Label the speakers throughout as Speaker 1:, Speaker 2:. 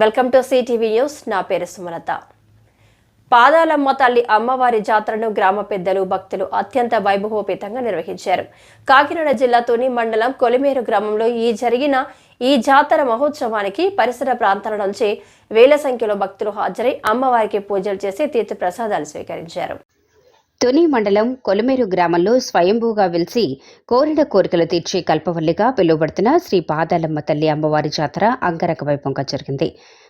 Speaker 1: Welcome to CTV news. నా పేరు సుమలత. పాదాలమ్మ తల్లి అమ్మవారి జాతరను గ్రామ పెద్దలు భక్తులు అత్యంత వైభవోపేతంగా నిర్వహించారు. కాకినాడ జిల్లాతోని మండలం కొలిమేరు గ్రామంలో ఈ జరిగిన ఈ జాతర మహోత్సవానికి పరిసర ప్రాంతాల నుంచి వేల సంఖ్యలో భక్తులు హాజరై అమ్మవారికి పూజలు చేసి తీర్థ ప్రసాదాలు స్వీకరించారు.
Speaker 2: తుని మండలం కొలమేరు గ్రామంలో స్వయంభూగా వెలిసి కోరిన కోరికలు తీర్చే కల్పవల్లిగా పిలువబడుతున్న శ్రీ పాదాలమ్మ తల్లి అమ్మవారి జాతర అంగరంగ వైభవంగా జరిగింది.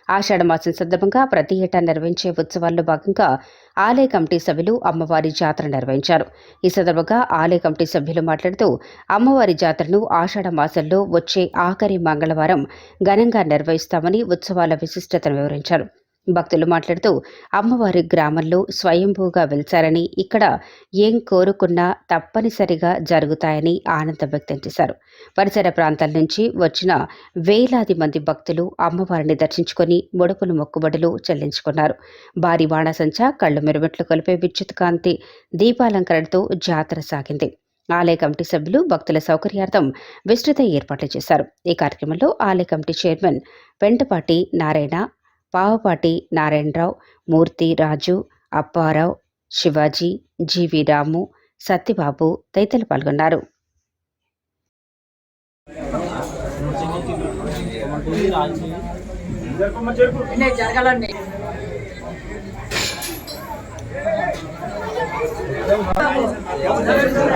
Speaker 2: ఆషాఢ మాసం సందర్భంగా ప్రతి ఏటా నిర్వహించే ఉత్సవాల్లో భాగంగా ఆలయ కమిటీ సభ్యులు అమ్మవారి జాతర నిర్వహించారు. ఈ సందర్భంగా ఆలయ కమిటీ సభ్యులు మాట్లాడుతూ అమ్మవారి జాతరను ఆషాఢ మాసంలో వచ్చే ఆఖరి మంగళవారం ఘనంగా నిర్వహిస్తామని ఉత్సవాల విశిష్టతను వివరించారు. భక్తులు మాట్లాడుతూ అమ్మవారి గ్రామంలో స్వయంభూగా వెలిచారని ఇక్కడ ఏం కోరుకున్నా తప్పనిసరిగా జరుగుతాయని ఆనందం వ్యక్తం చేశారు. పరిసర ప్రాంతాల నుంచి వచ్చిన వేలాది మంది భక్తులు అమ్మవారిని దర్శించుకొని ముడుపులు మొక్కుబడులు చెల్లించుకున్నారు. భారీ బాణసంచ కళ్ళు మెరుమెట్లు కలిపే విద్యుత్ కాంతి దీపాలంకరణతో జాతర సాగింది. ఆలయ కమిటీ సభ్యులు భక్తుల సౌకర్యార్థం విస్తృత ఏర్పాట్లు చేశారు. ఈ కార్యక్రమంలో ఆలయ కమిటీ చైర్మన్ వెంటపాటి నారాయణ పావపాటి నారాయణరావు మూర్తి రాజు అప్పారావు శివాజీ జీవి రాము సత్యబాబు తదితరులు పాల్గొన్నారు.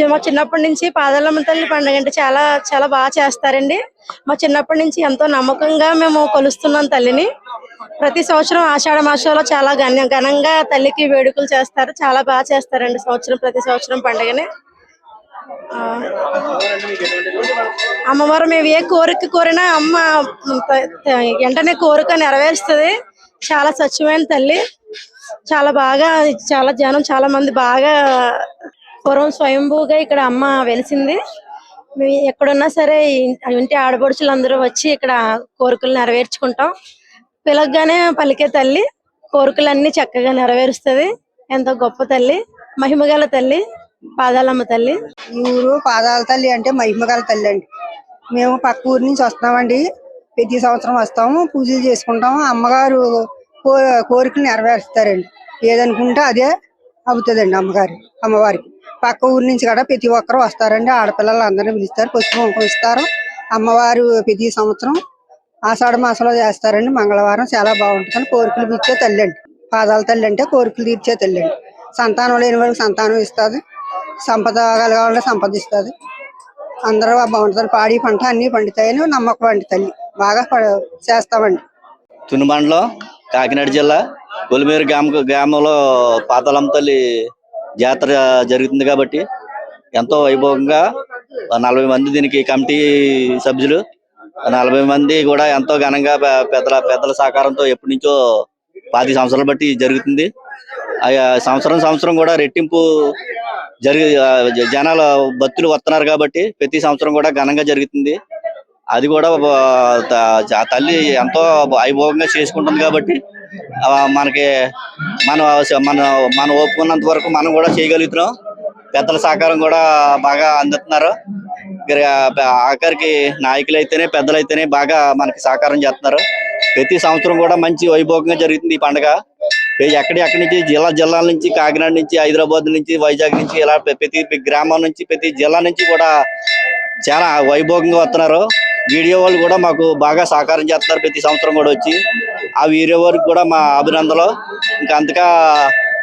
Speaker 3: చి- మా చిన్నప్పటి నుంచి పాదాలమ్మ తల్లి పండుగ అంటే చాలా చాలా బాగా చేస్తారండి. మా చిన్నప్పటి నుంచి ఎంతో నమ్మకంగా మేము కొలుస్తున్నాం తల్లిని. ప్రతి సంవత్సరం ఆషాఢ మాసంలో చాలా ఘన ఘనంగా తల్లికి వేడుకలు చేస్తారు. చాలా బాగా చేస్తారండి సంవత్సరం ప్రతి సంవత్సరం పండుగని. అమ్మవారు మేము ఏ కోరిక కోరినా అమ్మ వెంటనే కోరిక నెరవేరుస్తుంది. చాలా స్వచ్ఛమైన తల్లి. చాలా బాగా చాలా జనం చాలా మంది బాగా పూర్వం స్వయంభూగా ఇక్కడ అమ్మ వెలిసింది. ఎక్కడున్నా సరే ఇంటి ఆడపడుచులు అందరూ వచ్చి ఇక్కడ కోరికలు నెరవేర్చుకుంటాం. పిలగ్గానే పలికే తల్లి కోరికలన్నీ చక్కగా నెరవేరుస్తుంది. ఎంతో గొప్ప తల్లి మహిమగల తల్లి పాదాలమ్మ తల్లి.
Speaker 4: ఈ ఊరు పాదాల తల్లి అంటే మహిమగల తల్లి అండి. మేము పక్క ఊరు నుంచి వస్తున్నామండి. ప్రతి సంవత్సరం వస్తాము పూజలు చేసుకుంటాము. అమ్మగారు కో- కోరికలు నెరవేరుస్తారండి. ఏదనుకుంటే అదే అవుతుందండి అమ్మగారి అమ్మవారికి. పక్క ఊరి నుంచి కూడా ప్రతి ఒక్కరు వస్తారండి. ఆడపిల్లలు అందరినీ పిలుస్తారు పసుపు కుంకుమ ఇస్తారు. అమ్మవారు ప్రతి సంవత్సరం ఆషాఢ మాసంలో చేస్తారండి. మంగళవారం చాలా బాగుంటుంది కోరికలు తీర్చే తల్లి అండి. పాదాల తల్లి అంటే కోరికలు తీర్చే తల్లి అండి. సంతానం లేని వారికి సంతానం ఇస్తుంది. సంపద కలగాలంటే సంపద ఇస్తుంది. అందరూ బాగుంటుంది పాడి పంట అన్ని పండుతాయని నమ్మకం అండి తల్లి. బాగా చేస్తామండి.
Speaker 5: తుని మండలం కాకినాడ జిల్లా కొలిమేరు గ్రామ గ్రామంలో పాతలం తల్లి జాతర జరుగుతుంది కాబట్టి ఎంతో వైభవంగా నలభై మంది దీనికి కమిటీ సభ్యులు. నలభై మంది కూడా ఎంతో ఘనంగా పెద్దల పెద్దల సహకారంతో ఎప్పటి నుంచో పాతి సంవత్సరాలు బట్టి జరుగుతుంది. ఆ సంవత్సరం సంవత్సరం కూడా రెట్టింపు జరిగి జనాల భక్తులు వస్తున్నారు కాబట్టి ప్రతి సంవత్సరం కూడా ఘనంగా జరుగుతుంది. అది కూడా తల్లి ఎంతో వైభవంగా చేసుకుంటుంది కాబట్టి మనకి మన మన మనం ఒప్పుకున్నంత వరకు మనం కూడా చేయగలుగుతున్నాం. పెద్దల సహకారం కూడా బాగా అందుతున్నారు. ఆఖరికి నాయకులు అయితేనే పెద్దలు అయితేనే బాగా మనకి సహకారం చేస్తున్నారు. ప్రతి సంవత్సరం కూడా మంచి వైభవంగా జరుగుతుంది ఈ పండుగ. ఎక్కడి ఎక్కడి నుంచి? జిల్లా జిల్లాల నుంచి కాకినాడ నుంచి హైదరాబాద్ నుంచి వైజాగ్ నుంచి ఇలా ప్రతి గ్రామం నుంచి ప్రతి జిల్లా నుంచి కూడా చాలా వైభవంగా వస్తున్నారు. వీడియో వాళ్ళు కూడా మాకు బాగా సహకారం చేస్తున్నారు. ప్రతి సంవత్సరం కూడా వచ్చి ఆ వీడియో వారికి కూడా మా అభినందనలు. ఇంకా అంతగా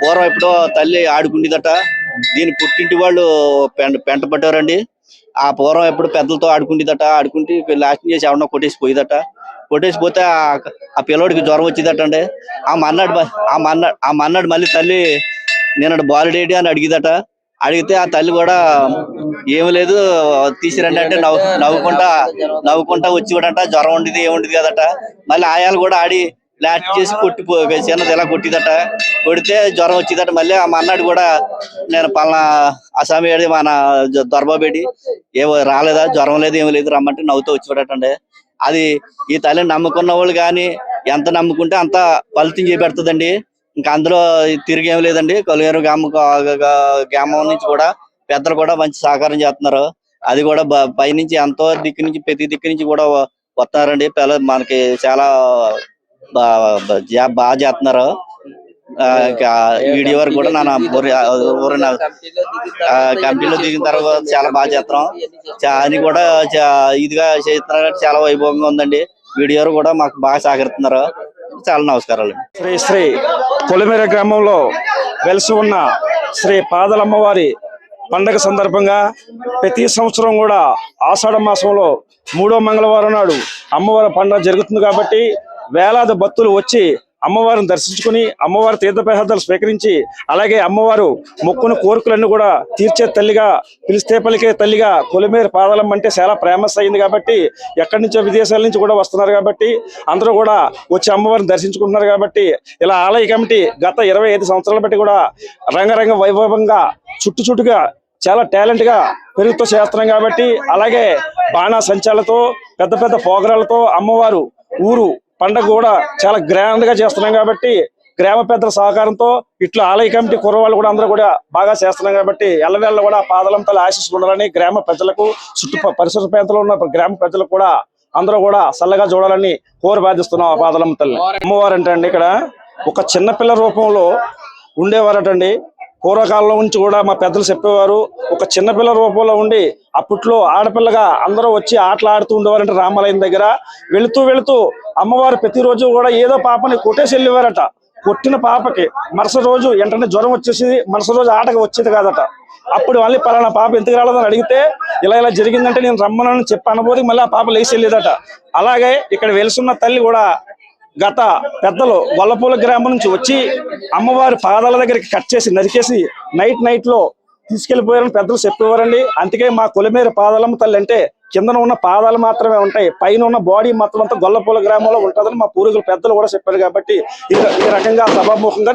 Speaker 5: పూర్వం ఎప్పుడో తల్లి ఆడుకుండేదట. దీని పుట్టింటి వాళ్ళు పెంట పెంట పట్టారండి ఆ పూర్వం ఎప్పుడు పెద్దలతో ఆడుకుండేదట. ఆడుకుంటే లాస్ట్ చేసి ఎవరన్నా కొట్టేసి పోయేదట. కొట్టేసి పోతే ఆ- పిల్లోడికి జ్వరం వచ్చిందట అండి ఆ మన్నాడు ఆ మన్నాడు ఆ మన్నాడు మళ్ళీ తల్లి నేను బాలుడేటి? అని అడిగిదట. అడిగితే ఆ తల్లి కూడా ఏమి లేదు తీసిరండి అంటే నవ్వు నవ్వుకుంటా నవ్వుకుంటా వచ్చి కూడా జ్వరం ఉండేది ఏముండేది కదట. మళ్ళీ ఆయాలు కూడా ఆడి లాట్ చేసి కొట్టిపో చిన్నది ఇలా కొట్టిదట. కొడితే జ్వరం వచ్చిందట. మళ్ళీ ఆ మన్నాడు కూడా నేను పలానా అసామి ఏడి మన దొరబాబేడి ఏవో రాలేదా జ్వరం లేదు ఏమి లేదు రమ్మంటే నవ్వుతూ వచ్చి అది ఈ తల్లిని నమ్ముకున్న వాళ్ళు కానీ ఎంత నమ్ముకుంటే అంత ఫలితం చేపెడుతుందండి. ఇంకా అందులో తిరిగి ఏం లేదండి. కొలివేరు గ్రామ గ్రామం నుంచి కూడా పెద్దలు కూడా మంచి సహకారం చేస్తున్నారు. అది కూడా పైనుంచి ఎంతో దిక్కు నుంచి ప్రతి దిక్కు నుంచి కూడా వస్తున్నారండి పిల్లలు మనకి చాలా బా- బాగా చేస్తున్నారు. ఆ, ఇంకా వీడియో వరకు కూడా నా కంపెనీలో దిగిన తర్వాత చాలా బాగా చేస్తున్నాం. చా- అది కూడా ఇదిగా చేస్తున్నారు. కాబట్టి చాలా వైభవంగా ఉందండి. వీడియో కూడా మాకు బాగా సహకరిస్తున్నారు. చాలా నమస్కారాలు.
Speaker 6: శ్రీ శ్రీ కొలిమేర గ్రామంలో వెలిసి ఉన్న శ్రీ పాదలమ్మవారి పండగ సందర్భంగా ప్రతి సంవత్సరం కూడా ఆషాఢ మాసంలో మూడో మంగళవారం నాడు అమ్మవారి పండుగ జరుగుతుంది కాబట్టి వేలాది భక్తులు వచ్చి అమ్మవారిని దర్శించుకుని అమ్మవారి తీర్థప్రసాదాలు స్వీకరించి అలాగే అమ్మవారు మొక్కున కోరికలన్నీ కూడా తీర్చే తల్లిగా పిలిస్తే పలికే తల్లిగా కొలిమేర పాదలం అంటే చాలా ఫేమస్ అయింది కాబట్టి ఎక్కడి నుంచో విదేశాల నుంచి కూడా వస్తున్నారు కాబట్టి అందరూ కూడా వచ్చి అమ్మవారిని దర్శించుకుంటున్నారు కాబట్టి ఇలా ఆలయ కమిటీ గత ఇరవై ఐదు సంవత్సరాల బట్టి కూడా రంగరంగ వైభవంగా చుట్టుచుట్టుగా చాలా టాలెంట్గా పెరుగుతూ చేస్తున్నాం కాబట్టి అలాగే బాణా సంచాలతో పెద్ద పెద్ద పోగరాలతో అమ్మవారు ఊరు పండగ కూడా చాలా గ్రాండ్గా చేస్తున్నాం కాబట్టి గ్రామ పెద్దల సహకారంతో ఇట్లా ఆలయ కమిటీ కుర్రవాళ్ళు కూడా అందరూ కూడా బాగా చేస్తున్నాం కాబట్టి ఎల్లవేళ్ళ కూడా పాదలంతలు ఆశిస్తుండాలని గ్రామ ప్రజలకు చుట్టూ పరిసర ప్రాంతంలో ఉన్న గ్రామ ప్రజలకు కూడా అందరూ కూడా చల్లగా చూడాలని కోరి బాధిస్తున్నాం ఆ పాదలమ్మ తల్లి. అమ్మవారు అంటే అండి ఇక్కడ. ఒక చిన్నపిల్ల రూపంలో ఉండేవారటండి. పూర్వకాలంలో నుంచి కూడా మా పెద్దలు చెప్పేవారు ఒక చిన్న పిల్ల రూపంలో ఉండి అప్పట్లో ఆడపిల్లగా అందరూ వచ్చి ఆటలు ఆడుతూ ఉండేవారంట రామాలయం దగ్గర. వెళుతూ వెళుతూ అమ్మవారు ప్రతిరోజు కూడా ఏదో పాపని కొట్టేసి వెళ్ళేవారట. కొట్టిన పాపకి మరుసటి రోజు వెంటనే జ్వరం వచ్చేసింది మరుసటి రోజు ఆటకు వచ్చేది కాదట. అప్పుడు మళ్ళీ పలానా పాప ఎందుకు రాలేదని అడిగితే ఇలా ఇలా జరిగిందంటే నేను రమ్మనని చెప్పి అనబోది మళ్ళీ ఆ పాప లేచి వెళ్ళేదట. అలాగే ఇక్కడ వెలుసున్న తల్లి కూడా గత పెద్దలు వల్లపూల గ్రామం నుంచి వచ్చి అమ్మవారి పాదాల దగ్గరికి కట్ చేసి నరికేసి నైట్ నైట్లో తీసుకెళ్ళిపోయారని పెద్దలు చెప్పేవారండి. అందుకే మా కొలిమేర పాదాలమ్మ తల్లి అంటే కిందన ఉన్న పాదాలు మాత్రమే ఉంటాయి. పైన ఉన్న బాడీ మొత్తం అంతా గొల్లపూల గ్రామంలో ఉంటుందని మా పూర్వీకులు పెద్దలు కూడా చెప్పారు కాబట్టి ఈ ఈ రకంగా సభాముఖంగా